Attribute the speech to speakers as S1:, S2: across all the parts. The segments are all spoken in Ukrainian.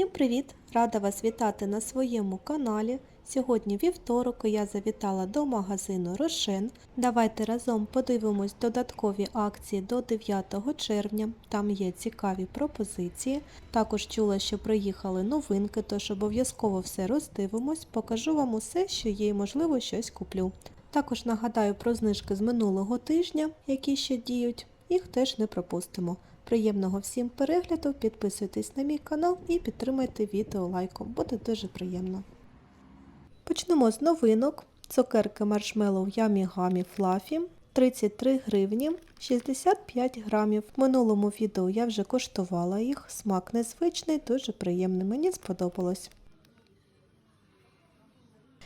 S1: Всім привіт! Рада вас вітати на своєму каналі. Сьогодні вівторок я завітала до магазину Рошен. Давайте разом подивимось додаткові акції до 9 червня. Там є цікаві пропозиції. Також чула, що приїхали новинки, тож обов'язково все роздивимось, покажу вам усе, що є, і можливо щось куплю. Також нагадаю про знижки з минулого тижня, які ще діють. Їх теж не пропустимо. Приємного всім перегляду, підписуйтесь на мій канал і підтримайте відео лайком, буде дуже приємно. Почнемо з новинок. Цукерки маршмеллоу Yummy Gummy Fluffy 33 гривні 65 грамів. В минулому відео я вже коштувала їх, смак незвичний, дуже приємний, мені сподобалось.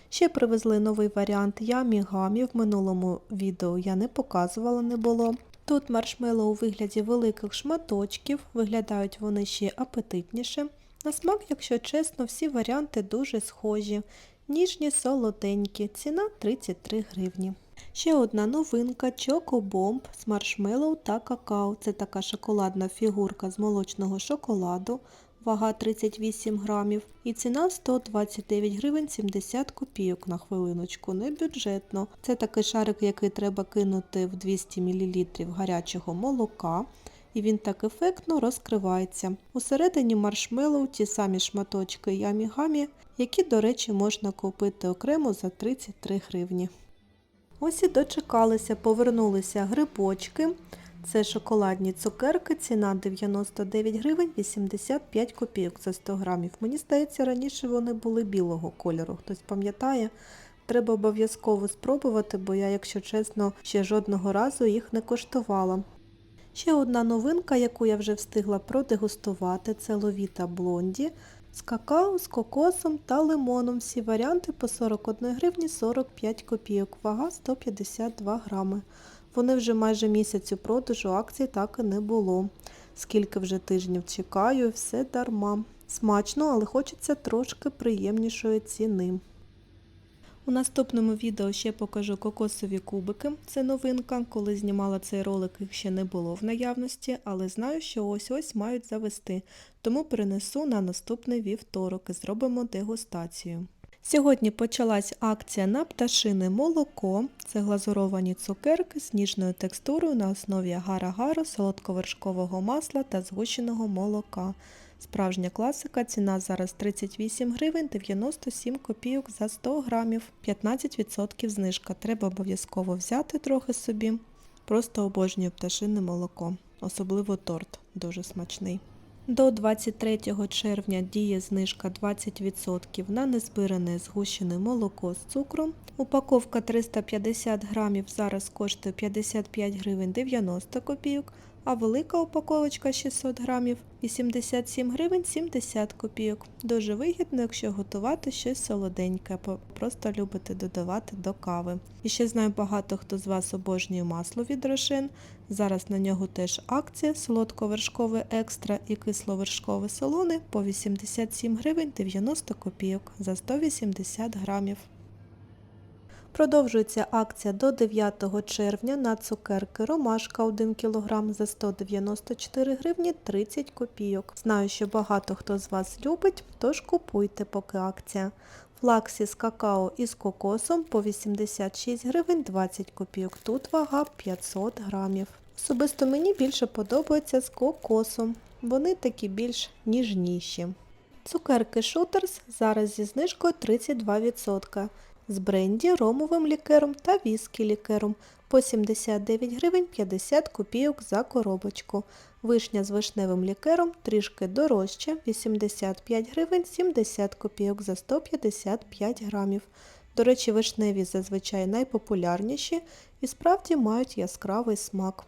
S1: Ще привезли новий варіант Yummy Gummy, в минулому відео я не показувала, не було. Тут маршмело у вигляді великих шматочків, виглядають вони ще апетитніше. На смак, якщо чесно, всі варіанти дуже схожі. Ніжні, солоденькі, ціна 33 гривні. Ще одна новинка Чокобомб з маршмеллоу та какао. Це така шоколадна фігурка з молочного шоколаду, вага 38 грамів і ціна 129 гривень 70 копійок на хвилиночку, не бюджетно. Це такий шарик, який треба кинути в 200 мл гарячого молока. І він так ефектно розкривається. Усередині маршмеллоу ті самі шматочки ямі-гамі, які, до речі, можна купити окремо за 33 гривні. Ось і дочекалися, повернулися грибочки. Це шоколадні цукерки, ціна 99 гривень 85 копійок за 100 грамів. Мені здається, раніше вони були білого кольору. Хтось пам'ятає, треба обов'язково спробувати, бо я, якщо чесно, ще жодного разу їх не коштувала. Ще одна новинка, яку я вже встигла продегустувати, це ловіта блонді з какао, з кокосом та лимоном. Всі варіанти по 41 гривні 45 копійок, вага 152 грами. Вони вже майже місяць у продажу, акцій так і не було. Скільки вже тижнів чекаю, все дарма. Смачно, але хочеться трошки приємнішої ціни. У наступному відео ще покажу кокосові кубики. Це новинка. Коли знімала цей ролик, їх ще не було в наявності, але знаю, що ось-ось мають завести. Тому перенесу на наступний вівторок і зробимо дегустацію. Сьогодні почалась акція на пташине молоко. Це глазуровані цукерки з ніжною текстурою на основі агар-агару, солодковершкового масла та згущеного молока. Справжня класика, ціна зараз 38 гривень 97 копійок за 100 грамів, 15% знижка. Треба обов'язково взяти трохи собі. Просто обожнюю пташине молоко, особливо торт, дуже смачний. До 23 червня діє знижка 20% на незбиране згущене молоко з цукром. Упаковка 350 грамів зараз коштує 55 гривень 90 копійок, а велика упаковочка 600 грамів 87 гривень 70 копійок. Дуже вигідно, якщо готувати щось солоденьке, просто любите додавати до кави. І ще знаю багато хто з вас обожнює масло від рошен. Зараз на нього теж акція солодковершкове екстра і кисловершкове солоне по 87 гривень 90 копійок за 180 грамів. Продовжується акція до 9 червня на цукерки Ромашка 1 кг за 194 гривні 30 копійок. Знаю, що багато хто з вас любить, тож купуйте поки акція. Флаксі з какао і з кокосом по 86 гривень 20 копійок. Тут вага 500 грамів. Особисто мені більше подобається з кокосом. Вони такі більш ніжніші. Цукерки Шутерс зараз зі знижкою 32% з бренді, ромовим лікером та віскі лікером по 79 гривень 50 копійок за коробочку. Вишня з вишневим лікером трішки дорожче 85 гривень 70 копійок за 155 грамів. До речі, вишневі зазвичай найпопулярніші і справді мають яскравий смак.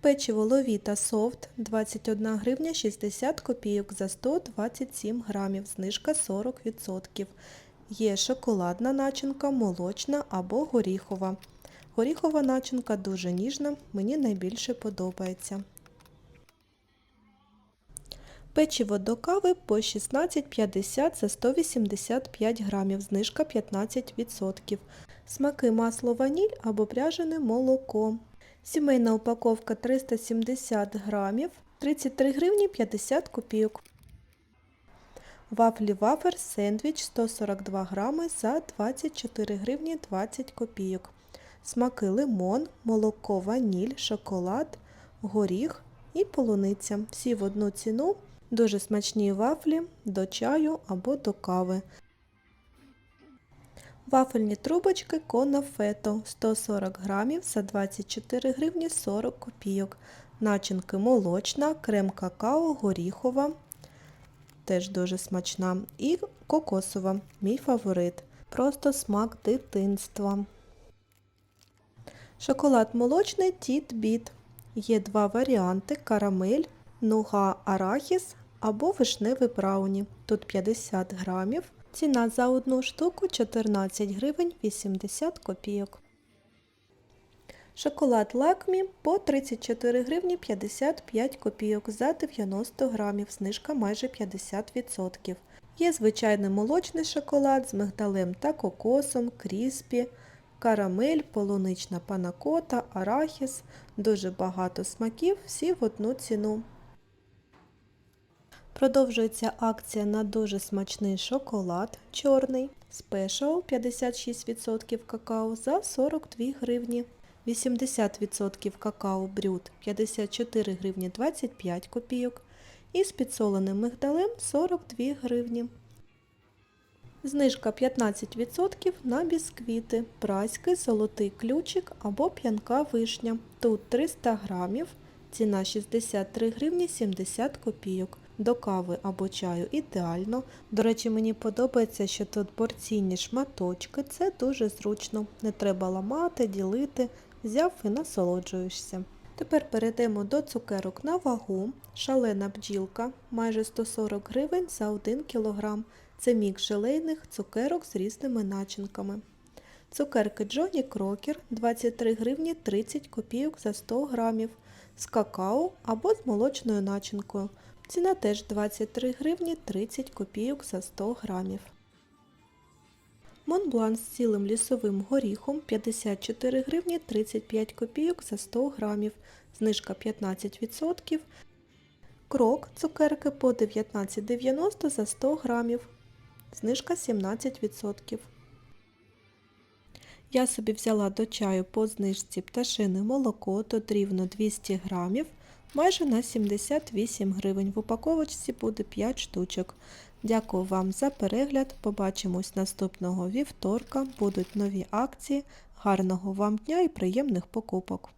S1: Печиво Ловіта Софт 21 гривня 60 копійок за 127 грамів, знижка 40%. Є шоколадна начинка, молочна або горіхова. Горіхова начинка дуже ніжна, мені найбільше подобається. Печиво до кави по 16,50 за 185 грамів, знижка 15%. Смаки масло ваніль або пряжене молоко. Сімейна упаковка 370 грамів, 33 гривні 50 копійок. Вафлі вафер сендвіч 142 грами за 24 гривні 20 копійок. Смаки лимон, молоко, ваніль, шоколад, горіх і полуниця. Всі в одну ціну. Дуже смачні вафлі до чаю або до кави. Вафельні трубочки Конафето 140 грамів за 24 гривні 40 копійок. Начинки молочна, крем какао, горіхова, теж дуже смачна. І кокосова, мій фаворит. Просто смак дитинства. Шоколад молочний Тіт Біт. Є два варіанти: карамель, нуга арахіс або вишневий брауні. Тут 50 грамів. Ціна за одну штуку 14 гривень 80 копійок. Шоколад лакмі по 34 гривні 55 копійок за 90 грамів, знижка майже 50%. Є звичайний молочний шоколад з мигдалем та кокосом, кріспі, карамель, полунична панакота, арахіс, дуже багато смаків, всі в одну ціну. Продовжується акція на дуже смачний шоколад чорний Special 56% какао за 42 гривні. 80% какао брют 54 гривні 25 копійок і з підсоленим мигдалем 42 гривні. Знижка 15% на бісквіти, праський, золотий ключик або п'янка вишня. Тут 300 грамів, ціна 63 гривні 70 копійок. До кави або чаю ідеально. До речі, мені подобається, що тут порційні шматочки, це дуже зручно. Не треба ламати, ділити, взяв і насолоджуєшся. Тепер перейдемо до цукерок на вагу. Шалена бджілка майже 140 гривень за 1 кг. Це мікс желейних цукерок з різними начинками. Цукерки Джоні Крокер 23 гривні 30 копійок за 100 грамів з какао або з молочною начинкою. Ціна теж 23 гривні 30 копійок за 100 грамів. Монблан з цілим лісовим горіхом 54 гривні 35 копійок за 100 грамів. Знижка 15%. Крок цукерки по 19,90 за 100 грамів. Знижка 17%. Я собі взяла до чаю по знижці пташине молоко, тут рівно 200 грамів, майже на 78 гривень. В упаковочці буде 5 штучок. Дякую вам за перегляд. Побачимось наступного вівторка. Будуть нові акції. Гарного вам дня і приємних покупок!